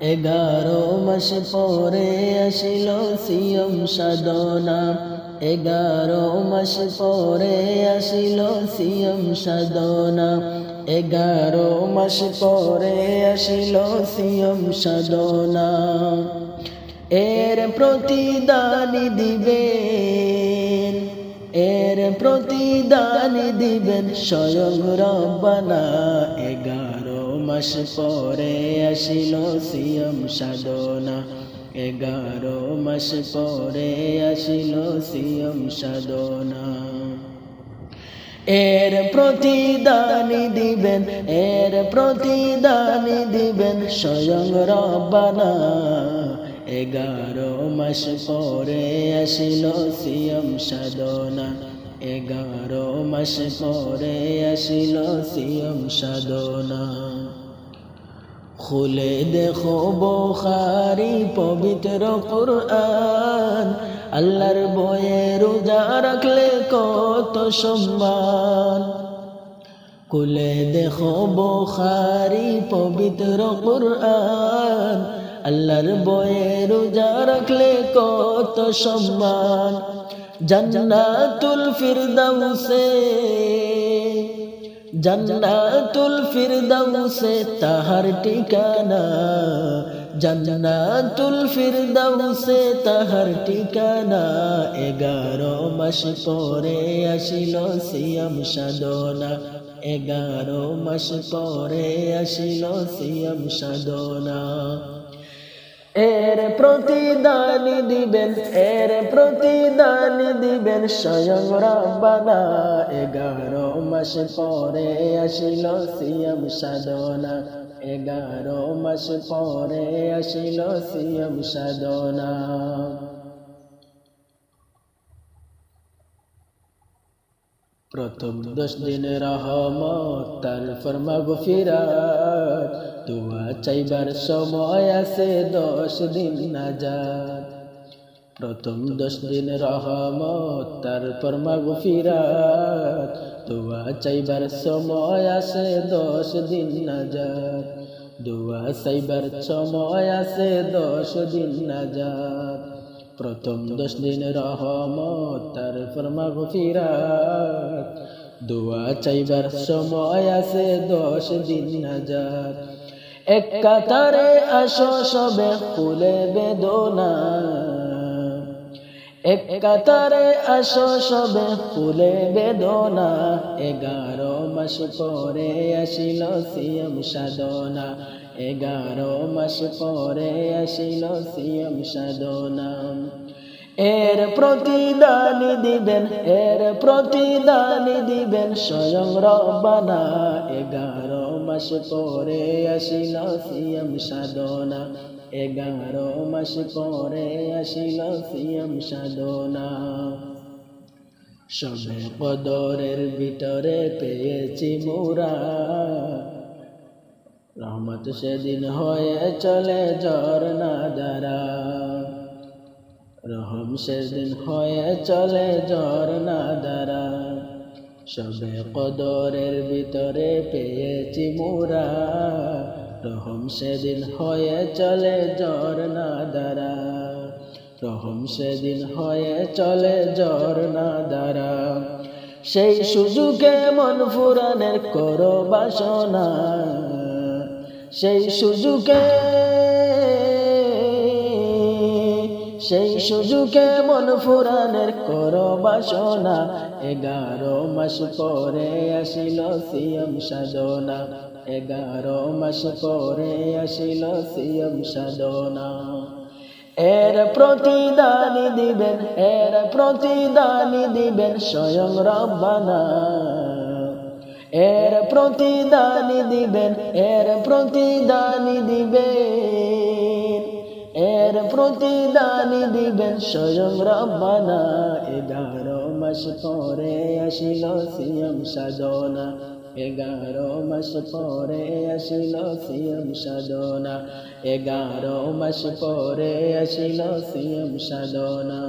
এগারো মাস পরে আসিল সিয়ম সাধনা। এগারো মাস পরে আসিল সিয়ম সাধনা। এগারো মাস পরে আসিল সিয়ম সাধনা। এর প্রতিদানি দিবেন এর প্রতিদানি দিবেন স্বয়ং রব্বানা। এগারো মাস পরে আসিল সিয়ম সাধনা। এগারো মাস পরে আসিল সিয়ম সাধনা। এর প্রতিদানি দিবেন, এর প্রতিদানি দিবেন স্বয়ং রব্বানা। এগারো মাস পরে আসিল সিয়ম সাধনা। এগারো মাস পরে আসিল সিয়ম সাধনা। খুলে দেখো বোখারি পবিত্র কোরআন। আল্লাহর বয়ে রোজা রাখলে কত সম্মান। খুলে দেখো বোখারি পবিত্র কোরআন। আল্লাহর বয়ে রোজা রাখলে কত সম্মান। জান্নাতুল ফিরদাউসে জান্নাতুল ফিরদাউসে তাহার ঠিকানা। জান্নাতুল ফিরদাউসে তাহার ঠিকানা। এগারো মাস পরে আসিল সিয়াম সাধনা। এগারো মাস পরে আসিল সিয়াম সাধনা। এর প্রতিদানি দিবেন, এর প্রতিদানি দিবেন। স্বয়ং রব্বানা, এগারো মাস পরে আসিল সিয়াম সাধনা। এগারো মাস পরে আসিল সিয়াম সাধনা। প্রথম দশ দিন রহমত, তারপর মাগফিরাত। দোয়া চাইবার সময় আছে দশ দিন না নাজাত। প্রথম দশ দিন রহমত, তারপর মাগফিরাত দোয়া চাইবার সময় আছে দশ দিন না নাজাত। দোয়া চাইবার সময় আছে দশ দিন না নাজাত। প্রথম দশ দিন রহমত, তারপর মাগফিরাত দোয়া চাইবার সময় আছে দশ দিন হাজার। এক কাতারে আসো সবে ফুলে বেদনা। এক কাতারে আসো সবে ফুলে বেদনা। এগারো মাস পরে আসিল সিয়ম সাধনা। এগারো মাস পরে আসিল সিয়ম সাধনা। এর প্রতিদান দিবেন, এর প্রতিদানি দিবেন, স্বয়ং রব্বানা। এগারো মাস পরে আসিল সিয়ম সাধনা, এগারো মাস পরে আসিল সিয়ম সাধনা। সবে কদরের ভিতরে পেয়েছি মোরা। রহমত সেদিন হয়ে চলে ঝর্ণা দ্বারা। রহম সেদিন হয়ে চলে ঝর্ণা দ্বারা। সবে কদরের ভিতরে পেয়েছি মোরা। রহম সেদিন হয়ে চলে ঝর্ণা দ্বারা। রহম সেদিন হয়ে চলে ঝর্ণা দ্বারা। সেই সুযোগে মন ফুরানের করো বাসনা। সেই সুযোগে সেই সুযোগে মন ফুরানের করো বাসনা। এগারো মাস পরে আসিল সিয়ম সাধনা। এগারো মাস পরে আসিল সিয়ম সাধনা। এর প্রতিদানি দিবেন, এর প্রতিদানি দিবেন স্বয়ং রব্বানা। এর প্রতিদানি দিবেন, এর প্রতিদানি দিবেন। এর প্রতিদান দিবেন স্বয়ং রব্বানা। এগারো মাস পরে আসিল সিএম সাধনা। এগারো মাস পরে আসিল সিএম সাধনা। এগারো মাস পরে আসিল সিএম সাধনা।